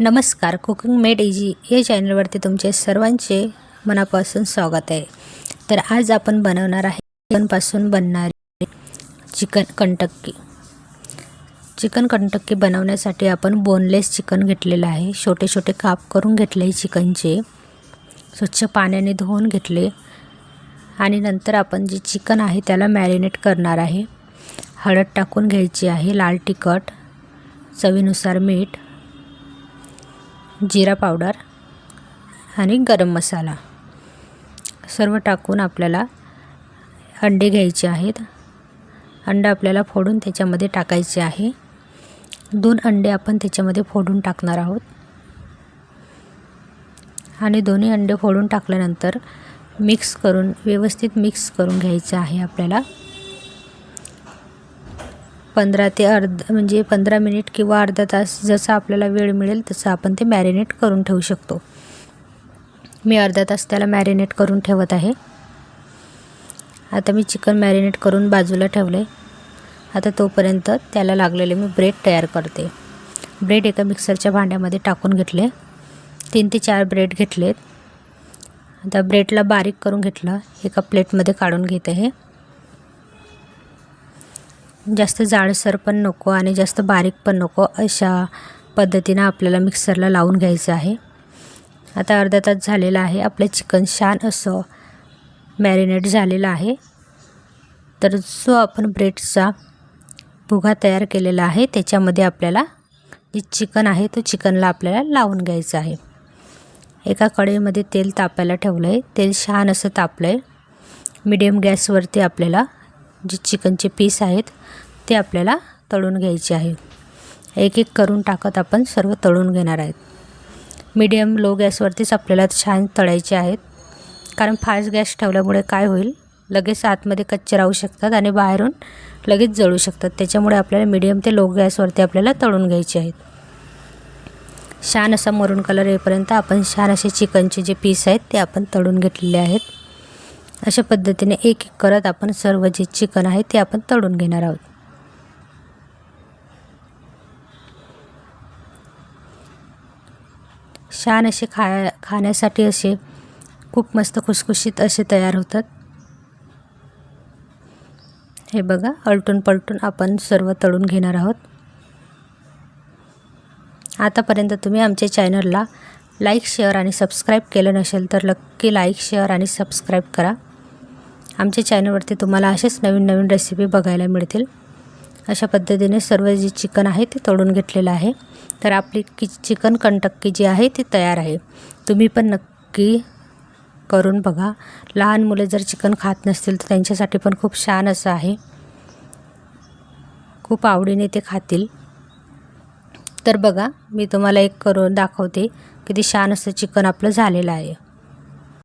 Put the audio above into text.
नमस्कार cooking made easy या चॅनलवरती तुमचे सर्वांचे मनापासून स्वागत आहे. तर आज आपण बनवणार आहे चिकनपासून बनणारी चिकन कंटक्की चिकन कंटक्की बनवण्यासाठी आपण बोनलेस चिकन घेतलेलं आहे. छोटे छोटे काप करून घेतले चिकनचे. स्वच्छ पाण्याने धुवून घेतले. आणि नंतर आपण जे चिकन आहे त्याला मॅरिनेट करणार आहे. हळद टाकून घ्यायची आहे लाल तिखट चवीनुसार मीठ जिरा पावडर आणि गरम मसाला सर्व टाकून आपल्याला अंडे घ्यायचे आहेत. अंडा आपल्याला फोडून त्याच्यामध्ये टाकायचे आहे. दोन अंडे आपण त्याच्यामध्ये फोडून टाकणार आहोत. आणि दोन्ही अंडे फोडून टाकल्यानंतर मिक्स करून व्यवस्थित मिक्स करून घ्यायचं आहे आपल्याला. पंधरा ते अर्ध म्हणजे पंधरा मिनिट किंवा अर्धा तास जसं आपल्याला वेळ मिळेल तसं आपण ते मॅरिनेट करून ठेवू शकतो. मी अर्धा तास त्याला मॅरिनेट करून ठेवत आहे. आता मी चिकन मॅरिनेट करून बाजूला ठेवले आता तोपर्यंत त्याला लागलेले मी ब्रेड तयार करते. ब्रेड एका मिक्सरच्या भांड्यामध्ये टाकून घेतले. तीन ते चार ब्रेड घेतलेत. आता ब्रेडला बारीक करून घेतलं. एका प्लेटमध्ये काढून घेते आहे जास्त जाडसर पण नको आणि जास्त बारीक पण नको अशा पद्धतीनं आपल्याला मिक्सरला लावून घ्यायचं आहे. आता अर्धा तास झालेला आहे. आपलं चिकन छान असं मॅरिनेट झालेलं आहे. तर जो आपण ब्रेडचा भुगा तयार केलेला आहे त्याच्यामध्ये आपल्याला जे चिकन आहे तो चिकनला आपल्याला लावून घ्यायचं आहे. एका कढईमध्ये तेल तापायला ठेवलं आहे तेल छान असं तापलं आहे मिडियम गॅसवरती आपल्याला जे चिकनचे पीस आहेत ते आपल्याला तळून घ्यायचे आहे. एक एक करून टाकत आपण सर्व तळून घेणार आहेत. मीडियम लो गॅसवरतीच आपल्याला छान तळायचे आहेत. कारण फास्ट गॅस ठेवल्यामुळे काय होईल लगेच आतमध्ये कच्चे राहू शकतात आणि बाहेरून लगेच जळू शकतात. त्याच्यामुळे आपल्याला मीडियम ते लो गॅसवरती आपल्याला तळून घ्यायचे आहेत. छान असा मरून कलर येईपर्यंत आपण छान असे चिकनचे जे पीस आहेत ते आपण तळून घेतलेले आहेत. अशा पद्धतीने एक एक करत आपण सर्व जे चिकन आहे ते आपण तळून घेणार आहोत. छान असे खा खाण्यासाठी असे खूप मस्त खुसखुशीत असे तयार होतात. हे बघा अलटून पलटून आपण सर्व तळून घेणार आहोत. आतापर्यंत तुम्ही आमच्या चॅनलला लाईक शेअर आणि सबस्क्राईब केलं नसेल तर नक्की लाईक शेअर आणि सबस्क्राईब करा. आमच्या चॅनलवरती तुम्हाला असेच नवीन नवीन रेसिपी बघायला मिळतील. अशा पद्धतीने सर्व जे चिकन आहे ते तळून घेतलेलं आहे. तर आपली कि चिकन कंटक्की जी आहे ती तयार आहे. तुम्ही पण नक्की करून बघा. लहान मुले जर चिकन खात नसतील तर त्यांच्यासाठी पण खूप छान असं आहे. खूप आवडीने ते खातील. तर बघा मी तुम्हाला एक करून दाखवते किती छान असं चिकन आपलं झालेलं आहे.